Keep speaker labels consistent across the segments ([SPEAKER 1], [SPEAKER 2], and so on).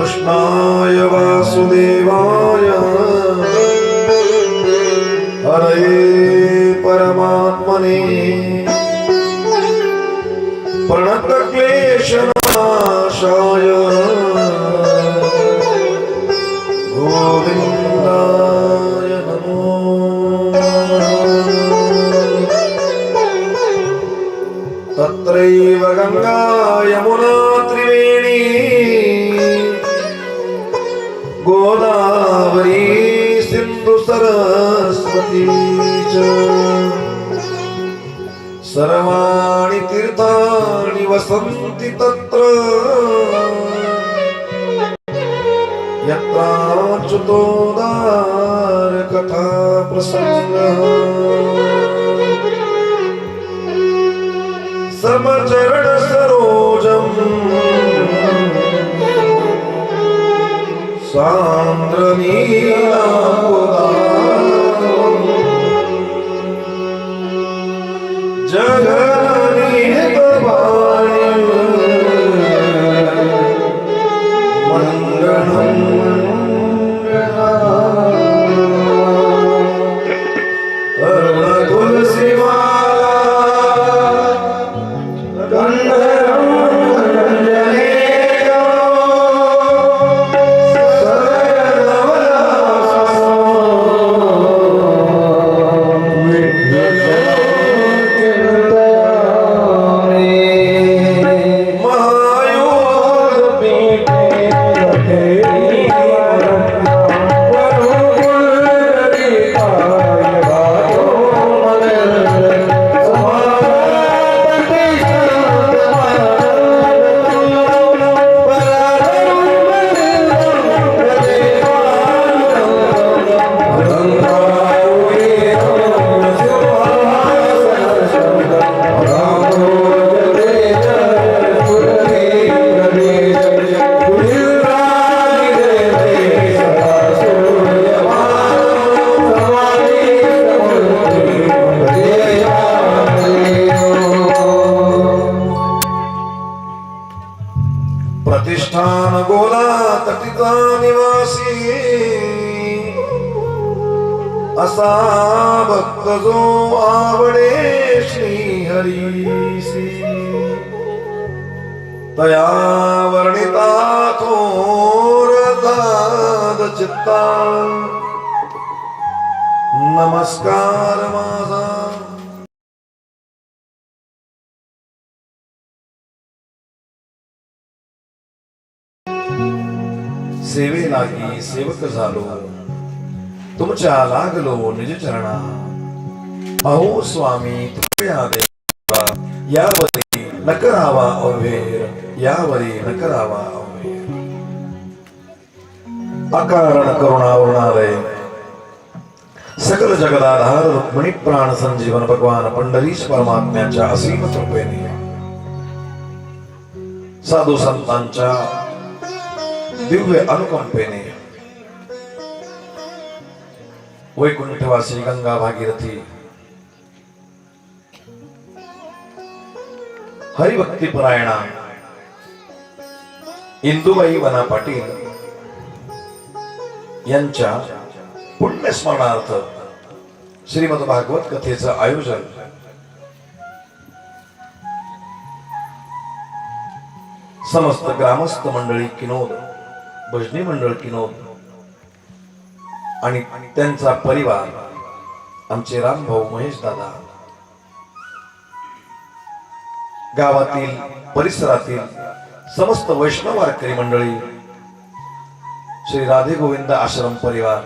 [SPEAKER 1] कृष्णाय वासुदेवाय हरे ગોદાવરી સિંધુ સરસ્વતી સર્વાણી તીર્થાણી વસંતિ તત્ર યત્રાચ્યુતોદાર કથા પ્રસંગ સમચરણ સરો Cuando असा भक्त जो आवडे श्री। हरीसी तया वर्णिता थोर दाद चित्ता। नमस्कार माझा। सेवे लागी सेवक झालो। तुमच्या लागलो निज चरणा अहो स्वामी कृपया देवा यावरी न करावा अवेर यावरी न करावा अवेर अकारण करुणावरणालय सकल जगदाधार रुक्मिणी प्राण संजीवन भगवान पंढरीश परमात्म्याच्या असीम कृपेने। साधू संतांच्या दिव्य अनुकंपेने। वैकुंठवासी गंगा भागीरथी। हरिभक्तीपरायणा इंदुबाई वना पाटील यांच्या पुण्यस्मरणार्थ श्रीमद भागवत कथेचं आयोजन समस्त ग्रामस्थ मंडळी किनोद भजनी मंडळ किनोद आणि त्यांचा परिवार आमचे रामभाऊ महेश दादा गावातील परिसरातील समस्त वैष्णव वारकरी मंडळी श्री राधे गोविंद आश्रम परिवार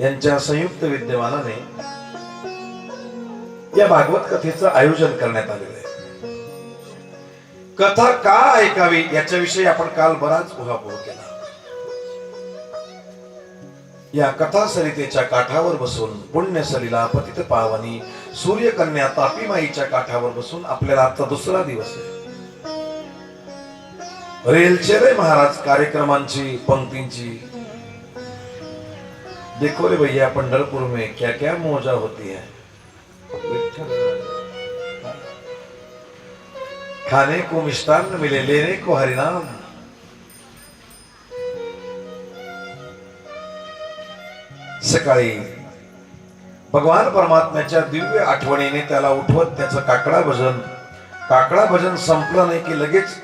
[SPEAKER 1] यांच्या संयुक्त विद्यमानाने या भागवत कथेचं आयोजन करण्यात आलेलं आहे. कथा का ऐकावी याच्याविषयी आपण काल बराच उहापोह केला. या कथा सरितेच्या काठावर बसून पुण्य सलीला पतित पावनी सूर्यकन्या तापीमाईच्या काठावर बसून आपल्याला आता दुसरा दिवस आहे. रेलचे रे महाराज कार्यक्रमांची पंक्तींची. देखो रे भैया पंढरपूर में क्या क्या मोजा होती है? खाने को मिष्टान्न मिले लेने को हरिनाम। सकाळी भगवान परमात्म्याच्या दिव्य आठवणीने त्याला उठवत त्याचं काकडा भजन. काकडा भजन संपलं नाही की लगेच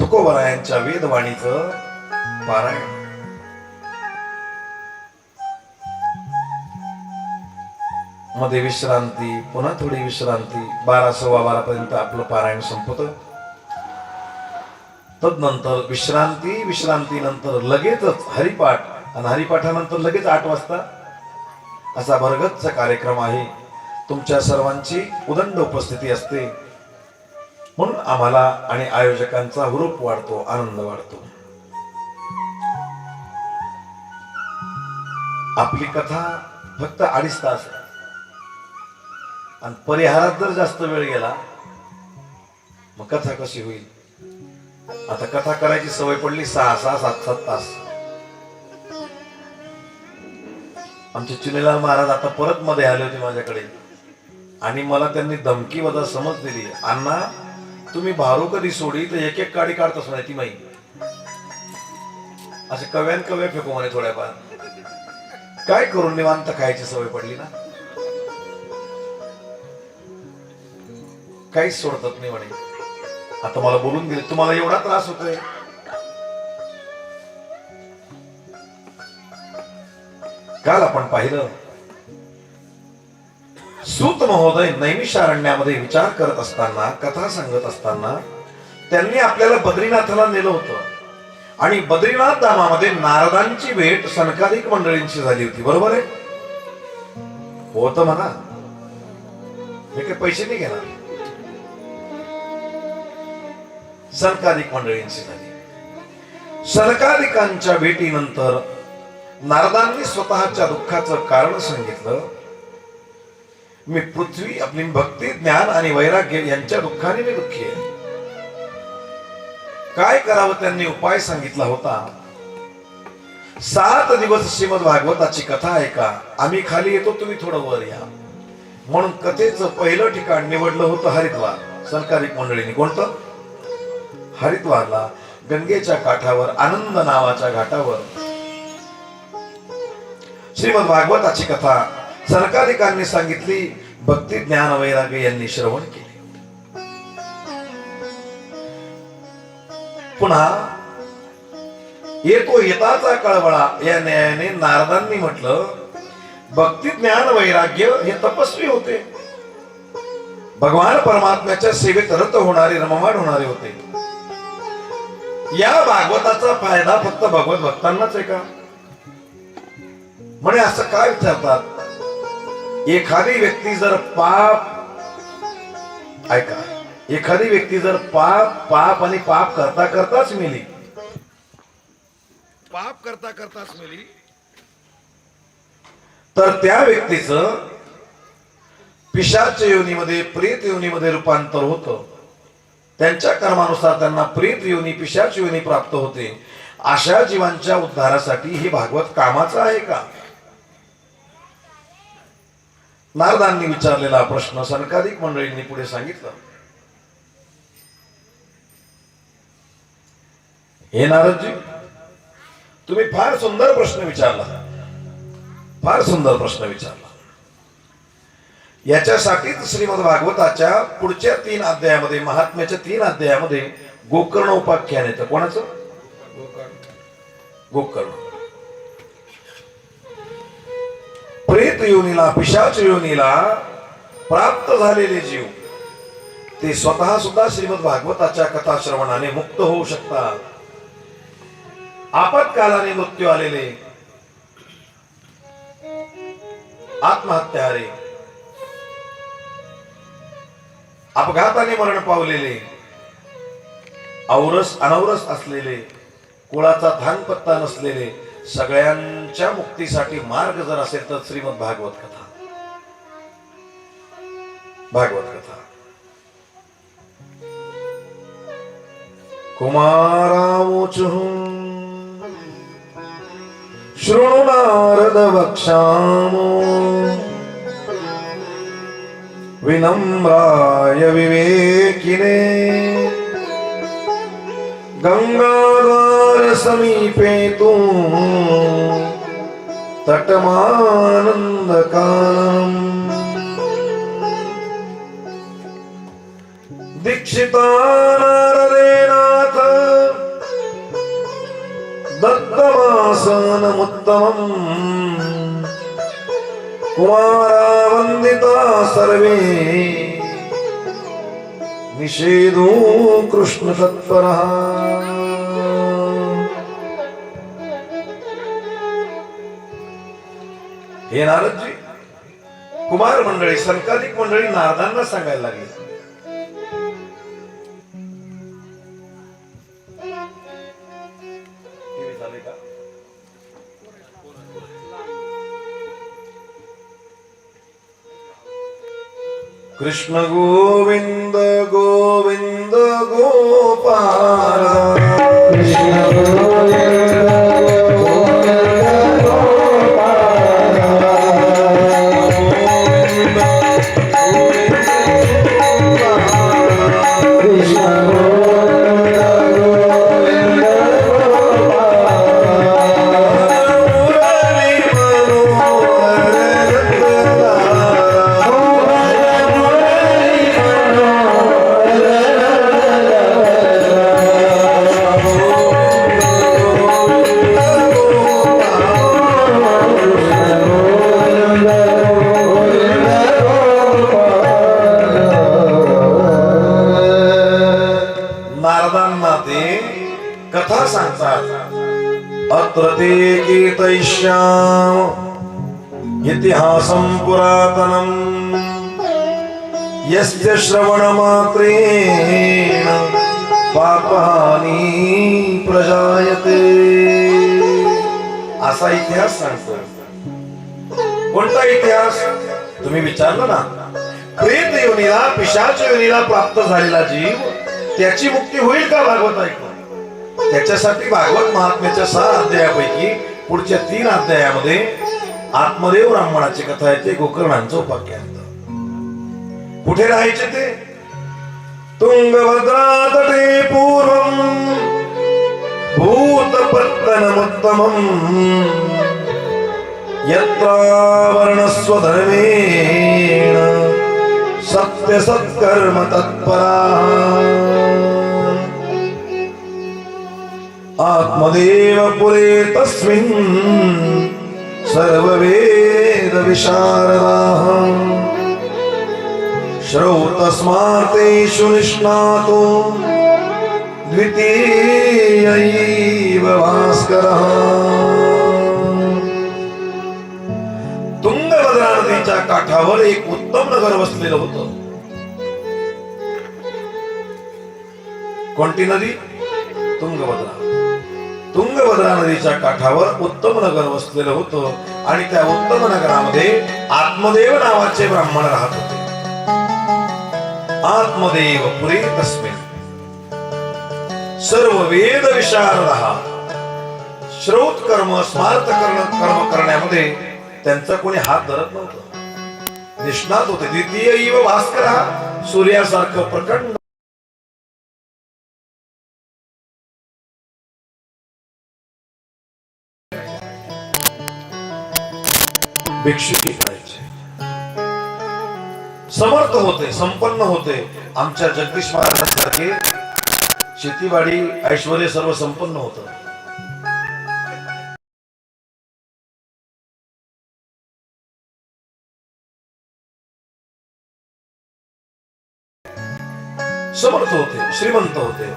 [SPEAKER 1] तुकोबरायांच्या वेदवाणीचं पारायण. मध्ये विश्रांती पुन्हा थोडी विश्रांती. बारा सव्वा बारा पर्यंत आपलं पारायण संपत. तदनंतर विश्रांती विश्रांती नंतर लगेचच हरिपाठ आणि हरिपाठानंतर लगेच आठ वाजता असा भरगतचा कार्यक्रम आहे. तुमच्या सर्वांची उदंड उपस्थिती असते. म्हणून आम्हाला आणि आयोजकांचा हुरूप वाढतो आनंद वाढतो. आपली कथा फक्त अडीच तास आहे. आणि परिहारात जर जास्त वेळ गेला मग कथा कशी होईल? आता कथा करायची सवय पडली सहा सहा सात सात तास. आमचे चुनीलाल महाराज आता परत मध्ये आले होते माझ्याकडे. आणि मला त्यांनी धमकी वजा समज दिली. अण्णा तुम्ही भारू कधी सोडी? तर एक एक काडी काढतच नाही ती माई असे कव्यान कव्या फेकू म्हणे थोड्याफार. काय करून निवांत खायची सवय पडली ना? काहीच सोडतात नाही म्हणे. आता मला बोलून दिले. तुम्हाला एवढा त्रास होतोय? काल आपण पाहिलं. सूत महोदय नैमिषारण्यामध्ये विचार करत असताना कथा सांगत असताना त्यांनी आपल्याला बद्रीनाथाला नेलं होतं. आणि बद्रीनाथ धामामध्ये नारदांची भेट सनकाधिक मंडळींची झाली होती. बरोबर आहे? होत म्हणा. हे काही पैसे नाही घेणार. सनकाधिक मंडळींची झाली. सनकाधिकांच्या भेटीनंतर नारदांनी स्वतःच्या दुःखाचं कारण सांगितलं. मी पृथ्वी आपली भक्ती ज्ञान आणि वैराग्य यांच्या दुःखाने मी दुःखी आहे. काय करावं त्यांनी उपाय सांगितला होता? सात दिवस श्रीमद भागवताची कथा ऐका. आम्ही खाली येतो तुम्ही थोडं वर या. म्हणून कथेचं पहिलं ठिकाण निवडलं होतं हरिद्वार. सरकारी मंडळीने कोणतं? हरिद्वारला गंगेच्या काठावर आनंद नावाच्या घाटावर. श्रीमद भागवताची कथा सरकारिकांनी सांगितली भक्ती ज्ञान वैराग्य यांनी श्रवण केले. पुन्हा येतो येताचा कळवळा या न्यायाने नारदांनी म्हटलं भक्ती ज्ञान वैराग्य हे तपस्वी होते. भगवान परमात्म्याच्या सेवेत रत होणारे रममाण होणारे होते. या भागवताचा फायदा फक्त भगवत भक्तांनाच आहे का? म्हणे असं काय विचारतात? एखादी व्यक्ती जर पाप ऐका एखादी व्यक्ती जर पाप पाप आणि पाप करता करताच मेली. पाप करता करताच मेली. तर त्या व्यक्तीचं पिशाच योनीमध्ये प्रेत योनीमध्ये रूपांतर होतं. त्यांच्या कर्मानुसार त्यांना प्रेत योनी पिशाच योनी प्राप्त होते. अशा जीवांच्या उद्धारासाठी हे भागवत कामाचं आहे का? नारदांनी विचारलेला प्रश्न सनकाधिक मंडळींनी पुढे सांगितलं. हे नारदजी तुम्ही फार सुंदर प्रश्न विचारला. फार सुंदर प्रश्न विचारला. याच्यासाठीच श्रीमद भागवताच्या पुढच्या तीन अध्यायामध्ये महात्म्याच्या तीन अध्यायामध्ये गोकर्ण उपाख्यान येतं. कोणाचं? गोकर्ण. प्रेत योनीला पिशाच योनीला प्राप्त झालेले जीव ते स्वतः सुद्धा श्रीमद भागवताच्या कथा श्रवणाने मुक्त होऊ शकतात. आपत्कालाने मृत्यू आलेले आत्महत्यारे अपघाताने मरण पावलेले औरस अनौरस असलेले कुळाचा धान पत्ता नसलेले सगळ्यांच्या मुक्तीसाठी मार्ग जर असेल तर श्रीमद भागवत कथा. भागवत कथा. कुमारावोचुः शृणु नारद वक्षामो विनम्राय विवेकिने गंगाधार समीपे तू तटमानन्दकालम् दीक्षिता नारदेनाथ दत्तमासनमुत्तमम् कुमारा वन्दिता सर्वे निषेधो कृष्णतत्परः हे नारदजी कुमार मंडळी संकालिक मंडळी नारदांना सांगायला लागली. कृष्ण गोविंद गोविंद गोपाल. मुरली तत्रते कीर्तयिष्याम इतिहासं पुरातनम्। यस्य श्रवणमात्रेण पापहानी प्रजायते। असा इतिहास सांगतो कोणता इतिहास? तुम्ही विचारलं ना? प्रेत योनीला पिशाच योनीला प्राप्त झालेला जीव त्याची मुक्ती होईल का भागवत ऐकून? त्याच्यासाठी भागवत महात्म्याच्या सहा अध्यायापैकी पुढच्या तीन अध्यायामध्ये आत्मदेव ब्राह्मणाची कथा आहे ते गोकर्णांचं उपाख्यान. कुठे राहायचे ते? तुंगभद्रा तटे पूर्वम भूतपत्तनमुत्तमम् यत्रावर्णस्वधर्मेण सत्यसत्कर्म तत्परा आत्मदेव पुरे तस्मिन् सर्ववेद विशारदाः श्रौतस्मार्तेषु निष्णातो द्वितीयैव भास्करः। तुंगभद्रा नदीच्या काठावर एक उत्तम नगर वसलेलं होतं. कोणती नदी? तुंगभद्रा. तुंगभद्रा नदीच्या काठावर उत्तम नगर वसलेलं होतं आणि त्या उत्तम नगरामध्ये आत्मदेव नावाचे ब्राह्मण राहत होते. आत्मदेव पुरे तस्मे सर्व वेद विशारद श्रोत कर्म स्मार्त कर्म कर्म करण्यामध्ये त्यांचा कोणी हात धरत नव्हतं. निष्णात होते. द्वितीय इव भास्कर सूर्यासारखं प्रकंड भिक्षुकी करायचे. समर्थ होते संपन्न होते. आमच्या जगदीश महाराजांसारखे शेतीवाडी ऐश्वर सर्व संपन्न होत. समर्थ होते श्रीमंत होते.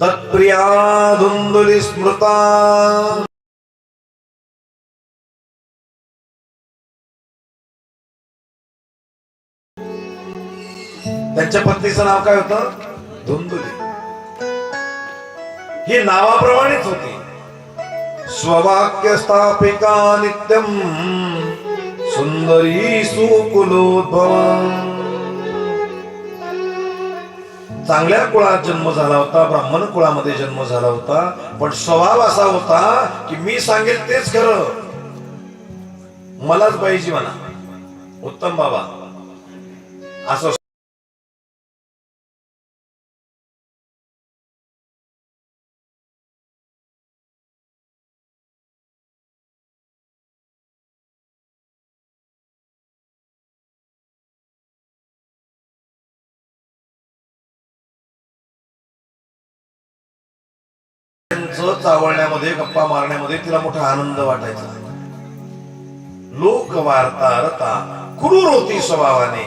[SPEAKER 1] तत्प्रिया धुंदुली स्मृता त्यांच्या पत्नीचं नाव काय होतं? धुंदुली. ही नावाप्रमाणेच होती. स्ववाक्य स्थापिका नित्यम सुंदरी सुकुलोद्भव. चांगल्या कुळात जन्म झाला होता ब्राह्मण कुळामध्ये जन्म झाला होता पण स्वभाव असा होता की मी सांगेल तेच खरं. मलाच पाहिजे म्हणा. उत्तम बाबा. असं चावळण्यामध्ये गप्पा मारण्यामध्ये तिला मोठा आनंद वाटायचा. लोक वार्ता रता क्रूर होती स्वभावाने.